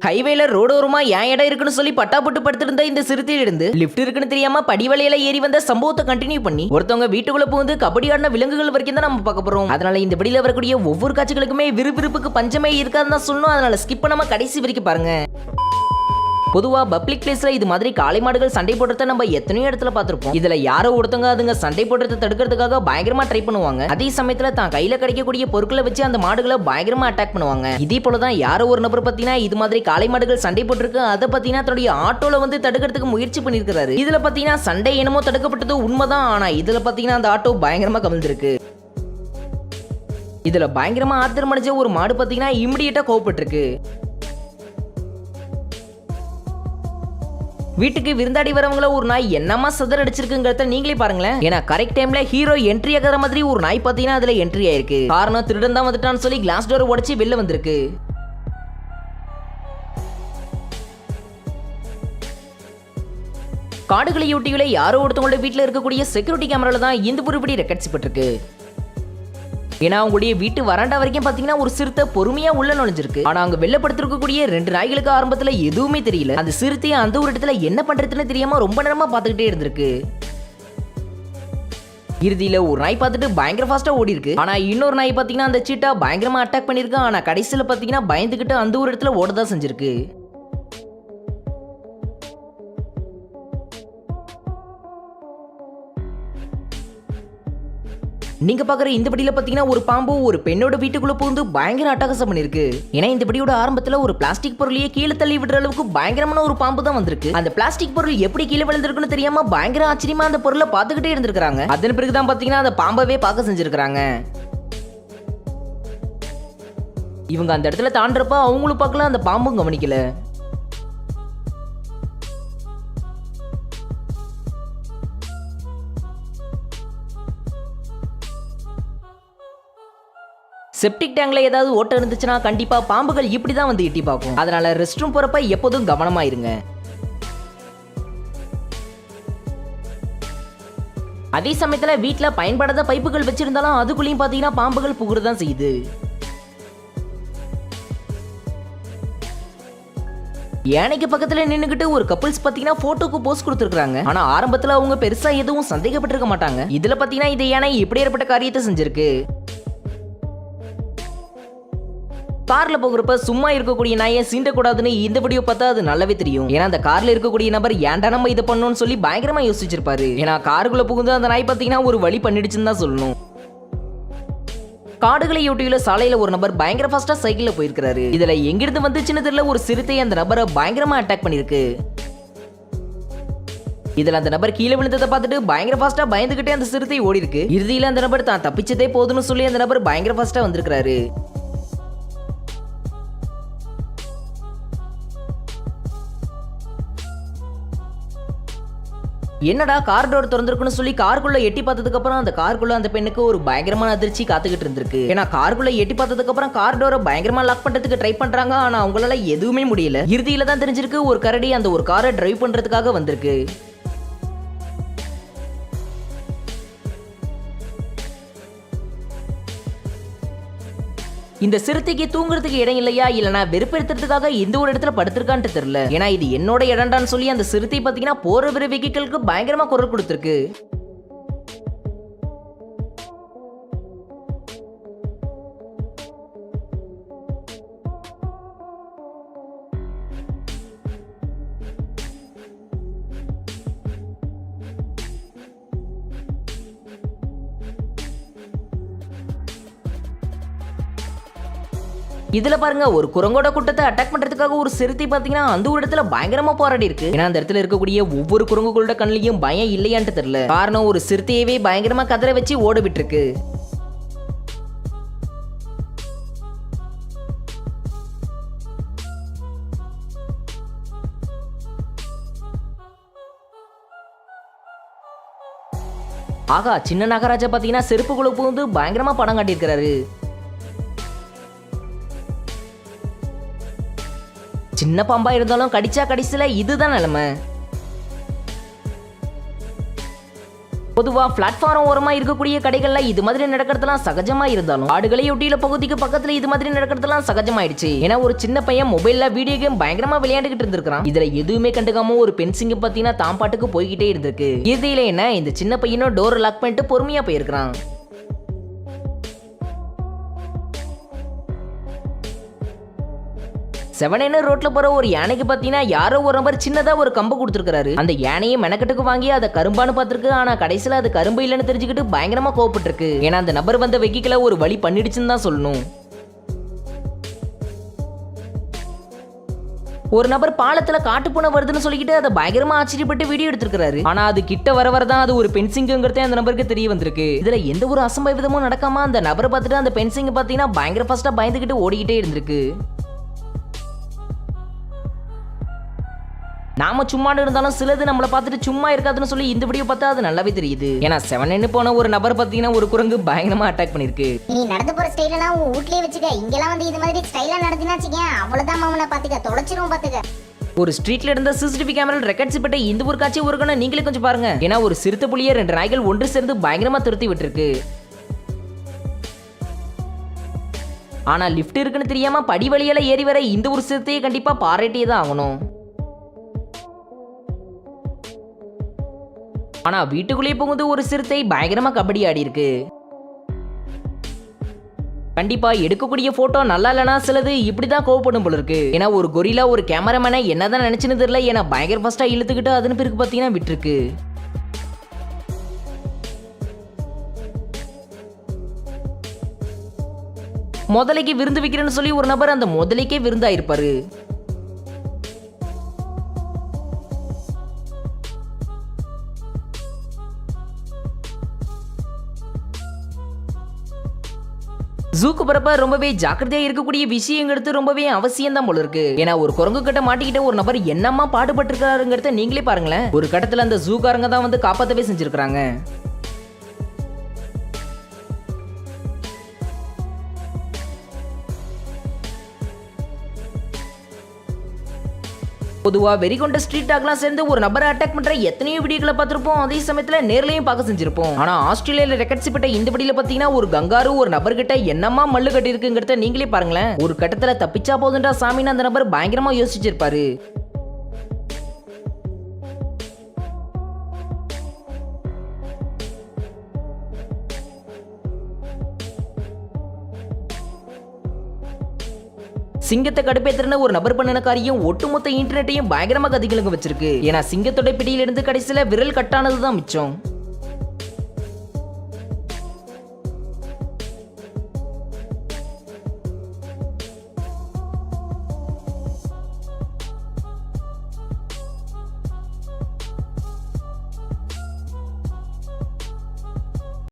ஹைவேல ரோடோரமா ஏன் இடம் இருக்குன்னு சொல்லி பட்டா போட்டு படுத்திருந்த இந்த சிறுத்தையில இருந்து? லிஃப்ட் இருக்குன்னு தெரியாம படிவலையில ஏறி வந்த சம்பவத்தை கண்டினியூ பண்ணி ஒருத்தவங்க வீட்டுக்குள்ள புகுந்து கபடி ஆடின விலங்குகள் வரைக்கும் தான் நம்ம பார்க்க போறோம். அதனால இந்த படியில வரக்கூடிய ஒவ்வொரு காட்சிகளுக்குமே விறுவிறுப்புக்கு பஞ்சமே இருக்காதுன்னு தான் சொல்லணும். அதனால ஸ்கிப் பண்ணாம கடைசி வரைக்கும் பாருங்க. பொதுவா பப்ளிக் பிளேஸ்ல இது மாதிரி காளை மாடுகள் சண்டை போடுறத நம்ம எத்தனையோ இடத்துல பார்த்திருப்போம். இதுல யாரோ ஒருத்தவங்க அதுங்க சண்டை போடுறத தடுக்கிறதுக்காக பயங்கரமா ட்ரை பண்ணுவாங்க. அதே சமயத்துல தான் கையில கிடைக்கக்கூடிய பொருட்களை வச்சு அந்த மாடுகளை பயங்கரமா அட்டாக் பண்ணுவாங்க. இதே போலதான் யாரோ ஒரு நபர் பத்தினா இது மாதிரி காளை மாடுகள் சண்டை போட்டிருக்கு. அதை பார்த்தீங்கன்னா தன்னுடைய ஆட்டோல வந்து தடுக்கிறதுக்கு முயற்சி பண்ணிருக்காரு இதுல பாத்தீங்கன்னா சண்டை என்னமோ தடுக்கப்பட்டது உண்மைதான். ஆனா இதுல பாத்தீங்கன்னா அந்த ஆட்டோ பயங்கரமா கவிழ்ந்திருக்கு. இதுல பயங்கரமா ஆத்திரமடைஞ்ச ஒரு மாடு பாத்தீங்கன்னா இமிடியேட்டா கோவப்பட்டிருக்கு. வீட்டுக்கு விருந்தாடி வரவங்கள ஒரு நாய் என்னமா சதர் அடிச்சிருக்குங்கிறத நீங்களே பாருங்களேன். ஏன்னா கரெக்ட் டைம்ல ஹீரோ என்ட்ரி ஆகிற மாதிரி ஒரு நாய் பாத்தீங்கன்னா அதுல என்ட்ரி ஆயிருக்கு. காரணம் திருடன் தான் வந்துட்டான்னு சொல்லி கிளாஸ் டோர் உடைச்சு வெளில வந்திருக்கு. காடுகளை ஒட்டியுள்ள யாரோ ஒருத்தவங்களோட வீட்டில் இருக்கக்கூடிய செக்யூரிட்டி கேமரால தான் இந்த புரிப்படி ரெக்கார்ட்ஸ் பட்டிருக்கு ஏன்னா அவங்களுடைய வீட்டு வராண்டா வரைக்கும் பாத்தீங்கன்னா ஒரு சிறுத்தை பொறுமையா உள்ள நுழைஞ்சிருக்கு. ஆனா அங்க வெள்ளப்படுத்திருக்கக்கூடிய ரெண்டு நாய்களுக்கு ஆரம்பத்துல எதுவுமே தெரியல. அந்த சிறுத்தையை அந்த ஒரு இடத்துல என்ன பண்றதுன்னு தெரியாம ரொம்ப நேரமா பார்த்துக்கிட்டே இருந்திருக்கு. இறுதியில ஒரு நாய் பார்த்துட்டு பயங்கர ஃபாஸ்டா ஓடி இருக்கு ஆனா இன்னொரு நாய் பாத்தீங்கன்னா அந்த சீட்டா பயங்கரமா அட்டாக் பண்ணிருக்கு ஆனா கடைசியில பாத்தீங்கன்னா பயந்துகிட்டு அந்த ஒரு இடத்துல ஓடதான் செஞ்சிருக்கு. நீங்க பாக்குற இந்த படியில பாத்தீங்கன்னா ஒரு பாம்பு ஒரு பெண்ணோட வீட்டுக்குள்ள புகுந்து பயங்கர அட்டகாசம் பண்ணிருக்கு ஏன்னா இந்த படியோட ஆரம்பத்துல ஒரு பிளாஸ்டிக் பொருளையே கீழே தள்ளி விடுற அளவுக்கு பயங்கரமான ஒரு பாம்பு தான் வந்திருக்கு. அந்த பிளாஸ்டிக் பொருள் எப்படி கீழே விழுந்திருக்குன்னு தெரியாம பயங்கர ஆச்சரியமா அந்த பொருளை பார்த்துக்கிட்டே இருந்திருக்காங்க அதன் பிறகுதான் பாத்தீங்கன்னா அந்த பாம்பவே பார்க்க செஞ்சிருக்காங்க இவங்க அந்த இடத்துல தாண்டறப்ப அவங்களும் பார்க்கலாம் அந்த பாம்பும் கவனிக்கல. செப்டிக் டேங்க்ல ஏதாவது ஓட்டம் இருந்துச்சுன்னா கண்டிப்பா பாம்புகள் இப்படி தான் வந்து எட்டி பார்க்கும். அதனால ரெஸ்ட் ரூம் போறப்ப எப்போதும் கவனமா இருங்க. அதே சமயத்துல வீட்டில் பயன்படாத பைப்புகள் வச்சிருந்தாலும் அதுக்குள்ளேயும் பாத்தீங்கன்னா பாம்புகள் புகுறதான் செய்யுது. யானைக்கு பக்கத்துல நின்னுகிட்டு ஒரு கப்பிள்ஸ் பாத்தீங்கன்னா போட்டோக்கு போஸ்ட் கொடுத்துருக்காங்க ஆனா ஆரம்பத்துல அவங்க பெருசா எதுவும் சந்தேகப்பட்டிருக்க மாட்டாங்க. இதுல பாத்தீங்கன்னா இது யானை இப்படி ஏற்பட்ட காரியத்தை செஞ்சிருக்கு. கார்ல போகிறப்ப சும்மா இருக்கக்கூடிய நாயை சீண்டக்கூடாதுன்னு இந்த வீடியோ பார்த்தா அது நல்லாவே தெரியும். ஏன்னா அந்த கார்ல இருக்கக்கூடிய நபர் ஏன்டா நம்ம இதை பண்ணணும்னு சொல்லி பயங்கரமா யோசிச்சிருப்பாரு. ஏன்னா காருக்குள்ள புகுந்து அந்த நாய் பார்த்தீங்கன்னா ஒரு வழி பண்ணிடுச்சுன்னு தான் சொல்லணும். காடுகளை ஒட்டியுள்ள சாலையில ஒரு நபர் பயங்கர ஃபாஸ்டா சைக்கிள்ல போயிருக்காரு இதுல எங்கிருந்து வந்துச்சுன்னு தெரியல ஒரு சிறுத்தை அந்த நபரை பயங்கரமா அட்டாக் பண்ணிருக்கு இதுல அந்த நபர் கீழே விழுந்ததை பார்த்துட்டு பயங்கர ஃபாஸ்ட்டாக பயந்துகிட்டே அந்த சிறுத்தை ஓடி இருக்கு இறுதியில அந்த நபர் தான் தப்பிச்சதே போதும்னு சொல்லி அந்த நபர் பயங்கர ஃபாஸ்ட்டாக வந்திருக்கிறாரு. என்னடா கார் டோர் திறந்திருக்குன்னு சொல்லி காருக்குள்ள எட்டி பார்த்ததுக்கு அப்புறம் அந்த காருக்குள்ள அந்த பெண்ணுக்கு ஒரு பயங்கரமான அதிர்ச்சி காத்துக்கிட்டு இருந்திருக்கு. ஏன்னா காருக்குள்ள எட்டி பார்த்ததுக்கு அப்புறம் கார் டோரை பயங்கரமா லாக் பண்றதுக்கு ட்ரை பண்றாங்க. ஆனா அவங்களால எதுவுமே முடியல. இறுதியில தான் தெரிஞ்சிருக்கு ஒரு கரடி அந்த ஒரு காரை டிரைவ் பண்றதுக்காக வந்திருக்கு. இந்த சிறுத்தைக்கு தூங்குறதுக்கு இடம் இல்லையா இல்லனா வெறுப்பெடுத்துறதுக்காக இந்த ஒரு இடத்துல படுத்திருக்கான்ட்டு தெரியல. ஏன்னா இது என்னோட இடம்டான்னு சொல்லி அந்த சிறுத்தை பாத்தீங்கன்னா போற வர வெஹிக்கிளுக்கு பயங்கரமா குரல் கொடுத்துருக்கு. இதுல பாருங்க ஒரு குரங்கோட கூட்டத்தை அட்டாக் பண்றதுக்காக ஒரு சிறுத்தை பாத்தீங்கன்னா அந்த ஒரு இடத்துல பயங்கரமா போராடி இருக்கு. ஏன்னா அந்த இடத்துல இருக்கக்கூடிய ஒவ்வொரு குரங்குகளோட கண்ணிலையும் பயம் இல்லையான்ட்டு தெரியல. காரணம் ஒரு சிறுத்தையவே பயங்கரமா கதற வச்சு ஓட விட்டுருக்கு ஆகா சின்ன நகராஜா பாத்தீங்கன்னா செருப்புக்குள்ள புகுந்து பயங்கரமா படம் காட்டியிருக்கிறாரு. சின்ன பாம்பா இருந்தாலும் கடிச்சா கடிச்சல இதுதான் நிலைமை. பொதுவா பிளாட்ஃபார்ம் ஓரமா இருக்கக்கூடிய கடைகள்ல இது மாதிரி நடக்கிறதுலாம் சகஜமா இருந்தாலும் ஆடுகளை பகுதிக்கு பக்கத்துல இது மாதிரி நடக்கிறதுலாம் சகஜமாயிடுச்சு. ஏன்னா ஒரு சின்ன பையன் மொபைல்ல வீடியோ கேம் பயங்கரமா விளையாண்டுகிட்டு இருந்திருக்கான் இதுல எதுவுமே கண்டுக்காம ஒரு பென்சிங்க பாத்தீங்கன்னா தான் பாட்டுக்கு போய்கிட்டே இருந்திருக்கு. இறுதியில என்ன இந்த சின்ன பையனும் டோர் லாக் பண்ணிட்டு பொறுமையா போயிருக்கான் செவனேன்னு ரோட்ல போற ஒரு யானைக்கு பாத்தீங்கன்னா யாரோ ஒரு நபர் சின்னதா ஒரு கம்பு கொடுத்துருக்காரு அந்த யானையை மெனக்கட்டுக்கு வாங்கி அதை கரும்பான்னு பார்த்திருக்கு. ஆனா கடைசியில அது கரும்பு இல்லைன்னு தெரிஞ்சுக்கிட்டு பயங்கரமா கோபப்பட்டிருக்கு ஏன்னா அந்த நபர் வந்த வெக்கிக்கல ஒரு வழி பண்ணிடுச்சுன்னு தான் சொல்லணும். ஒரு நபர் பாலத்துல காட்டுப்பூனை வருதுன்னு சொல்லிக்கிட்டு அதை பயங்கரமா ஆச்சரியப்பட்டு வீடியோ எடுத்திருக்காரு ஆனா அது கிட்ட வர வரதான் அது ஒரு பென்சிங்கிறதே அந்த நபருக்கு தெரிய வந்திருக்கு. இதுல எந்த ஒரு அசம்பாவிதமும் நடக்காம அந்த நபரை பார்த்துட்டு அந்த பென்சிங் பாத்தீங்கன்னா பயங்கர ஃபர்ஸ்டா பயந்துகிட்டு ஓடிக்கிட்டே இருந்திருக்கு. நாம சும்மான்னு இருந்தாலும் சிலது நம்மளை பார்த்துட்டு சும்மா இருக்காதுன்னு சொல்லி இந்த வீடியோ பார்த்தா அது நல்லாவே தெரியுது. ஏன்னா செவன் போன ஒரு நபர் பார்த்தீங்கன்னா ஒரு குரங்கு பயங்கரமா அட்டாக் பண்ணிருக்கு நீ நடந்து போற ஸ்டைல் எல்லாம் உன் வீட்லயே வச்சுக்க. இங்கெல்லாம் வந்து இது மாதிரி ஸ்டைலா நடத்தினா வச்சுக்க அவ்வளவுதான் மாமனை பாத்துக்க தொலைச்சிரும் பாத்துக்க ஒரு ஸ்ட்ரீட்ல இருந்த சிசிடிவி கேமரா ரெக்கார்ட்ஸ் பட்ட இந்த ஒரு காட்சி ஒரு கணம் நீங்களே கொஞ்சம் பாருங்க. ஏன்னா ஒரு சிறுத்தை புலியை ரெண்டு நாய்கள் ஒன்று சேர்ந்து பயங்கரமா துரத்தி விட்டுருக்கு. ஆனா லிஃப்ட் இருக்குன்னு தெரியாம படி வழியால ஏறி வர இந்த ஒரு சிறுத்தையை கண்டிப்பா பாராட்டியே தான் ஆகணும். ஆனா வீட்டுக்குள்ளேயே புகுந்து ஒரு சிறுத்தை பயங்கரமா கபடி ஆடி இருக்கு கண்டிப்பா எடுக்கக்கூடிய போட்டோ நல்லா இல்லைனா சிலது இப்படிதான் கோவப்படும் போல இருக்கு. ஏன்னா ஒரு கொரிலா ஒரு கேமராமேனை என்னதான் நினைச்சுன்னு தெரியல ஏன்னா பயங்கர ஃபர்ஸ்டா இழுத்துக்கிட்டு அதன் பிறகு பாத்தீங்கன்னா விட்டுருக்கு. முதலைக்கு விருந்து வைக்கிறேன்னு சொல்லி ஒரு நபர் அந்த முதலைக்கே விருந்தாயிருப்பாரு. ஜூக்கு போறப்ப ரொம்பவே ஜாக்கிரதையா இருக்கக்கூடிய விஷயங்கிறது ரொம்பவே அவசியம் தான் போல இருக்கு. ஏன்னா ஒரு குரங்கு கிட்ட மாட்டிக்கிட்ட ஒரு நபர் என்னமா பாடுபட்டிருக்காருங்கிறத நீங்களே பாருங்களேன். ஒரு கட்டத்துல அந்த ஜூக்காரங்க தான் வந்து காப்பாத்தவே செஞ்சிருக்காங்க பொதுவா வெறிகொண்ட ஸ்ட்ரீட் டாக்லாம் சேர்ந்து ஒரு நபரை அட்டாக் பண்ணுற எத்தனையோ வீடியோக்களை பார்த்திருப்போம். அதே சமயத்தில் நேர்லையும் பார்க்க செஞ்சிருப்போம். ஆனால் ஆஸ்திரேலியாவில் ரெக்கார்ட்ஸ் பட்ட இந்த வீடியோல பார்த்தீங்கன்னா ஒரு கங்காரு ஒரு நபர்கிட்ட என்னமா மல்லு கட்டி இருக்குங்கிறத நீங்களே பாருங்களேன். ஒரு கட்டத்தில் தப்பிச்சா போதுன்றா சாமின்னு அந்த நபர் பயங்கரமா யோசிச்சிருப்பாரு. சிங்கத்தை கடுப்பேத்துறன ஒரு நபர் பண்ணின காரியம் ஒட்டுமொத்த இன்டர்நெட்டையும் பயங்கரமாக கதிகளுங்க வச்சிருக்கு. ஏன்னா சிங்கத்தோட பிடியிலிருந்து கடைசியில விரல் கட்டானது தான் மிச்சம்.